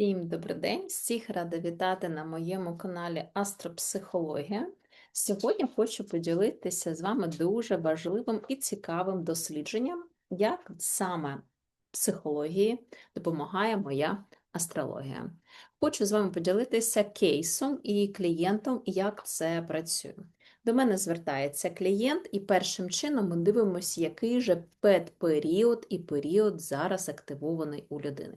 Всім добрий день! Всіх рада вітати на моєму каналі Астропсихологія. Сьогодні хочу поділитися з вами дуже важливим і цікавим дослідженням, як саме психології допомагає моя астрологія. Хочу з вами поділитися кейсом і клієнтом, як це працює. До мене звертається клієнт, і першим чином ми дивимося, який же педперіод і період зараз активований у людини.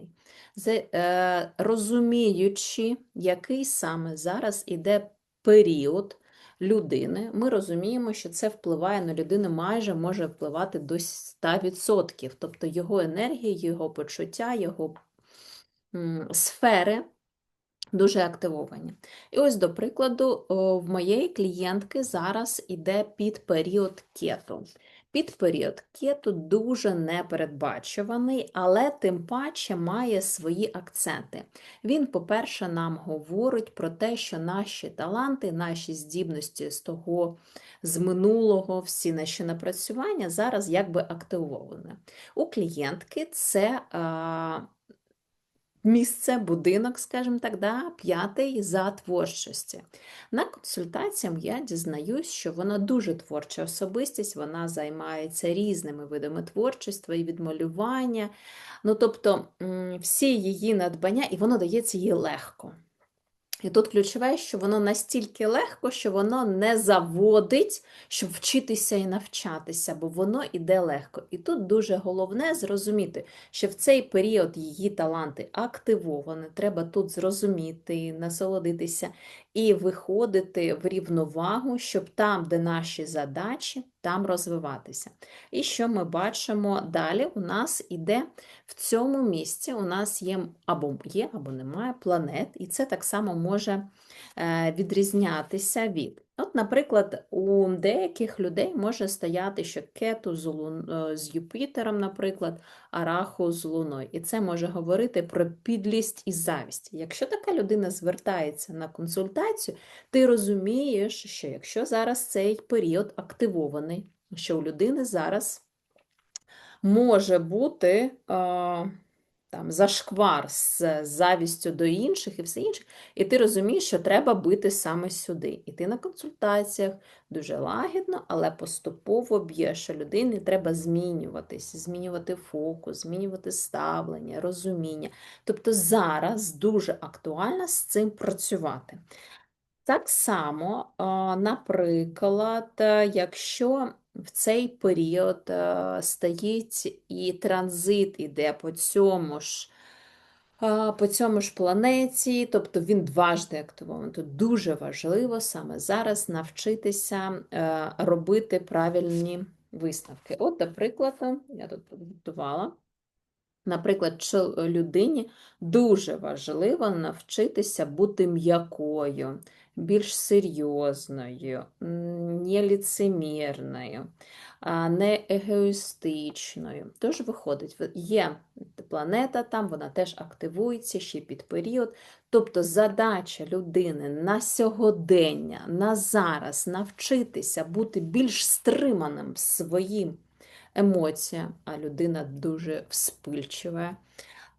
Е, розуміючи, який саме зараз іде період людини, ми розуміємо, що це впливає на людину, майже може впливати до 100%, тобто його енергія, його почуття, його сфери дуже активовані. І ось, до прикладу, в моєї клієнтки зараз іде під період кету. Під період кету дуже непередбачуваний, але тим паче має свої акценти. Він, по-перше, нам говорить про те, що наші таланти, наші здібності з того, з минулого, всі наші напрацювання зараз якби активовані. У клієнтки це. Місце, будинок, скажімо так, да, п'ятий за творчості. На консультаціям я дізнаюсь, що вона дуже творча особистість, вона займається різними видами творчості і відмалювання. Ну, тобто всі її надбання, і воно дається їй легко. І тут ключове, що воно настільки легко, що воно не заводить, щоб вчитися і навчатися, бо воно іде легко. І тут дуже головне зрозуміти, що в цей період її таланти активовані, треба тут зрозуміти, насолодитися і виходити в рівновагу, щоб там, де наші задачі, там розвиватися. І що ми бачимо далі? У нас іде в цьому місці, у нас є або є, або немає планет, і це так само може е, відрізнятися від. Наприклад, у деяких людей може стояти, що кету з, Лун... Е, з Юпітером, наприклад, араху з Луною. І це може говорити про підлість і завість. Якщо така людина звертається на консультацію, ти розумієш, що якщо зараз цей період активований, що у людини зараз може бути. Е там зашквар з завістю до інших і все інше, і ти розумієш, що треба бити саме сюди. І ти на консультаціях дуже лагідно, але поступово б'єш, що людині треба змінюватись, змінювати фокус, змінювати ставлення, розуміння. Тобто зараз дуже актуально з цим працювати. Так само, наприклад, якщо в цей період е, стоїть і транзит іде по цьому ж по цьому ж планеті, тобто він дважди активований. Тут дуже важливо саме зараз навчитися е, робити правильні висновки. От, до прикладу, я тут підготувала. Наприклад, людині дуже важливо навчитися бути м'якою, більш серйозною, не ліцемірною, не егоїстичною. Тож, виходить, є планета там, вона теж активується ще під період. Тобто задача людини на сьогодення, на зараз навчитися бути більш стриманим своїм емоціям, а людина дуже вспильчива.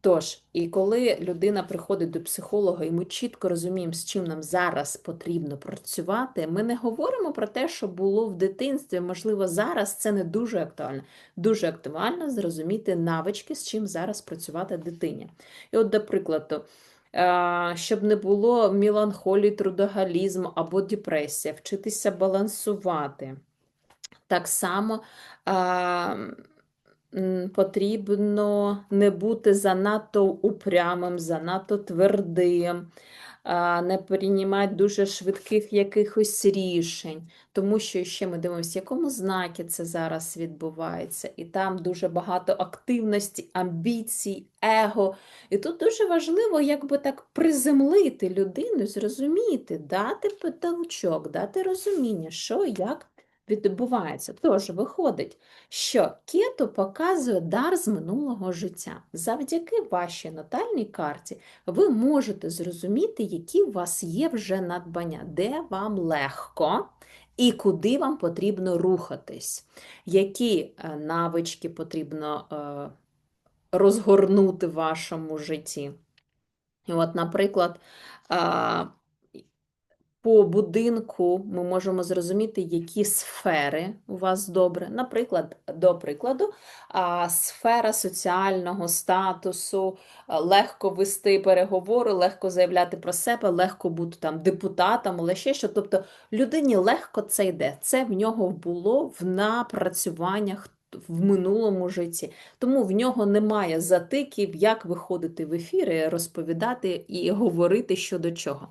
Тож, і коли людина приходить до психолога, і ми чітко розуміємо, з чим нам зараз потрібно працювати, ми не говоримо про те, що було в дитинстві. Можливо, зараз це не дуже актуально. Дуже актуально зрозуміти навички, з чим зараз працювати дитині. І от, до прикладу, щоб не було меланхолії, трудогалізму або депресія, вчитися балансувати. Так само потрібно не бути занадто упрямим, занадто твердим, не приймати дуже швидких якихось рішень, тому що ще ми дивимося, в якому знакі це зараз відбувається, і там дуже багато активності, амбіцій, его. І тут дуже важливо якби так приземлити людину, зрозуміти, дати потолчок, дати розуміння, що як відбувається. Тож виходить, що кету показує дар з минулого життя. Завдяки вашій натальній карті ви можете зрозуміти, які у вас є вже надбання, де вам легко. І куди вам потрібно рухатись, які е, навички потрібно е, розгорнути в вашому житті. От, наприклад, по будинку ми можемо зрозуміти, які сфери у вас добре. Наприклад, до прикладу, сфера соціального статусу, легко вести переговори, легко заявляти про себе, легко бути там депутатом, але ще що. Тобто людині легко це йде. Це в нього було в напрацюваннях в минулому житті. Тому в нього немає затиків, як виходити в ефіри, розповідати і говорити щодо чого.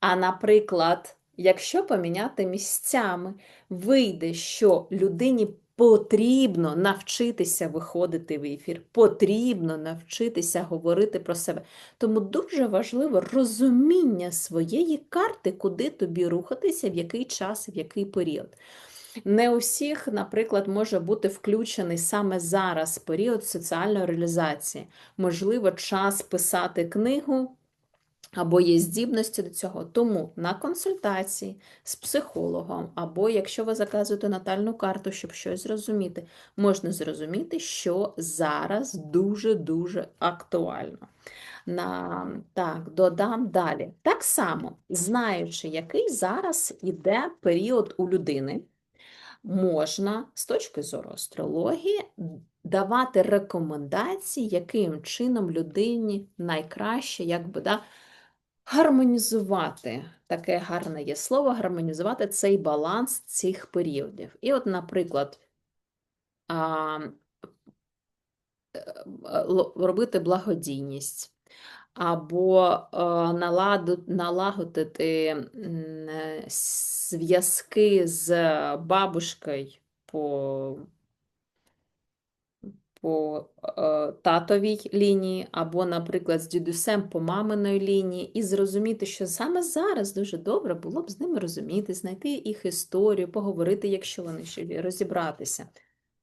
А наприклад, якщо поміняти місцями, вийде, що людині потрібно навчитися виходити в ефір, потрібно навчитися говорити про себе. Тому дуже важливо розуміння своєї карти, куди тобі рухатися, в який час, в який період. Не у всіх, наприклад, може бути включений саме зараз період соціальної реалізації. Можливо, час писати книгу або є здібності до цього. Тому на консультації з психологом, або якщо ви заказуєте натальну карту, щоб щось зрозуміти, можна зрозуміти, що зараз дуже-дуже актуально. На, Так, додам далі. Так само, знаючи, який зараз іде період у людини, можна з точки зору астрології давати рекомендації, яким чином людині найкраще, якби да, гармонізувати, таке гарне є слово, гармонізувати цей баланс цих періодів. І от, наприклад, а, е, робити благодійність. Або е, налагодити зв'язки з бабушкою по по е, татовій лінії, або, наприклад, з дідусем по маминої лінії, і зрозуміти, що саме зараз дуже добре було б з ними розуміти, знайти їх історію, поговорити, якщо вони ще розібратися.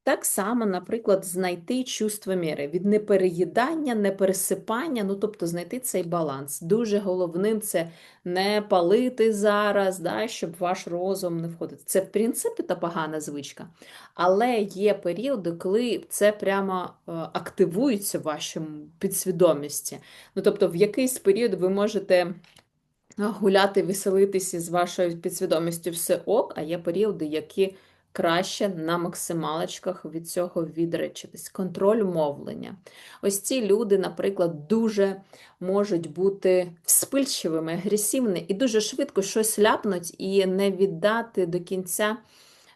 Так само, наприклад, знайти чувство міри від непереїдання, непересипання, ну тобто знайти цей баланс. Дуже головним це не палити зараз, да, щоб ваш розум не входив. Це, в принципі, та погана звичка. Але є періоди, коли це прямо е, активується в вашому підсвідомості. Ну, тобто, в якийсь період ви можете. Гуляти, веселитися з вашою підсвідомістю все ок, а є періоди, які краще на максималочках від цього відречитись. Контроль мовлення. Ось ці люди, наприклад, дуже можуть бути вспильчивими, агресивними і дуже швидко щось ляпнуть і не віддати до кінця.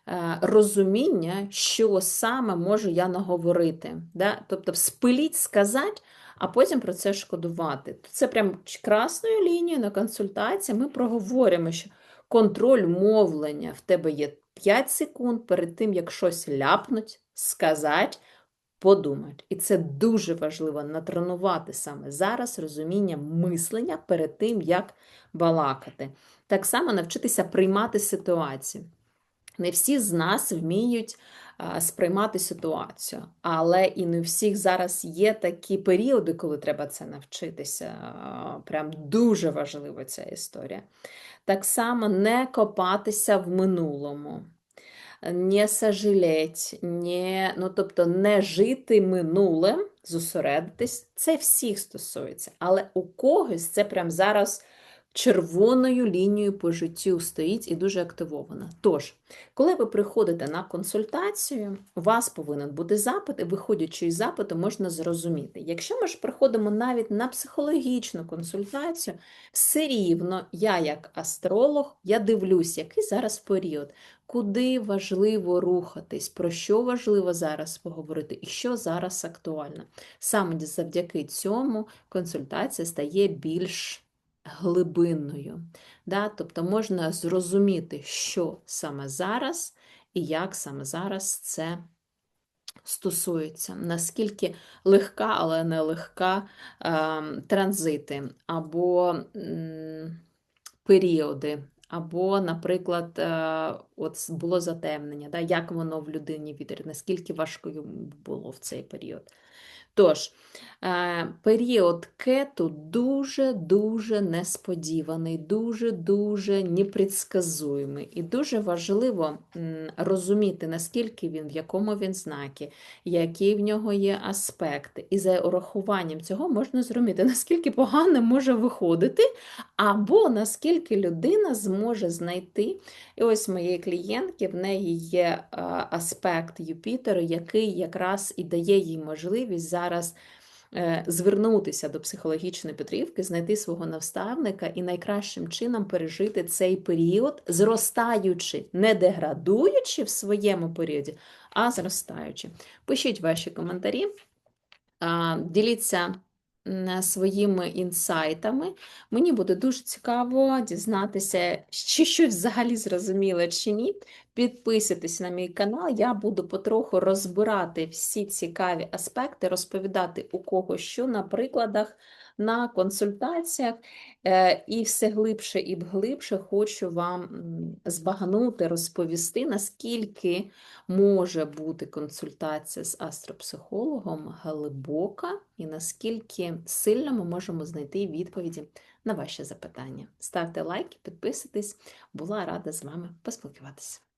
Е, розуміння, що саме можу я наговорити. Да? Тобто, вспиліть, сказати, а потім про це шкодувати. Це прям красною лінією на консультації ми проговоримо, що контроль мовлення в тебе є 5 секунд перед тим, як щось ляпнуть, сказати, подумати. І це дуже важливо натренувати саме зараз розуміння мислення перед тим, як балакати. Так само навчитися приймати ситуацію. Не всі з нас вміють сприймати ситуацію, але і не у всіх зараз є такі періоди, коли треба це навчитися. Прям дуже важлива ця історія. Так само не копатися в минулому, не сожалеть, не, ну, тобто не жити минулим, зосередитись, це всіх стосується. Але у когось це прям зараз червоною лінією по життю стоїть і дуже активована. Тож, коли ви приходите на консультацію, у вас повинен бути запит, і виходячи із запиту, можна зрозуміти. Якщо ми ж приходимо навіть на психологічну консультацію, все рівно я, як астролог, я дивлюсь, який зараз період. Куди важливо рухатись, про що важливо зараз поговорити і що зараз актуально. Саме завдяки цьому консультація стає більш глибинною. Да? Тобто можна зрозуміти, що саме зараз і як саме зараз це стосується, наскільки легка, але не легка е, транзити або м, періоди. Або, наприклад, е, от було затемнення, да, як воно в людині відрі, наскільки важкою було в цей період. Тож, е, період кету дуже-дуже несподіваний, дуже-дуже непредсказуємий. І дуже важливо розуміти, наскільки він, в якому він знакі, які в нього є аспекти. І за урахуванням цього можна зрозуміти, наскільки погано може виходити, або наскільки людина зможе знайти. І ось моєї клієнтки в неї є е, аспект Юпітера, який якраз і дає їй можливість зараз е, звернутися до психологічної Петрівки, знайти свого наставника і найкращим чином пережити цей період, зростаючи, не деградуючи в своєму періоді, а зростаючи. Пишіть ваші коментарі, діліться своїми інсайтами. Мені буде дуже цікаво дізнатися, чи щось взагалі зрозуміло чи ні. Підписуйтесь на мій канал, я буду потроху розбирати всі цікаві аспекти, розповідати у кого що на прикладах, на консультаціях. Е, І все глибше і глибше хочу вам збагнути, розповісти, наскільки може бути консультація з астропсихологом глибока і наскільки сильно ми можемо знайти відповіді на ваші запитання. Ставте лайки, підписуйтесь, була рада з вами поспілкуватися.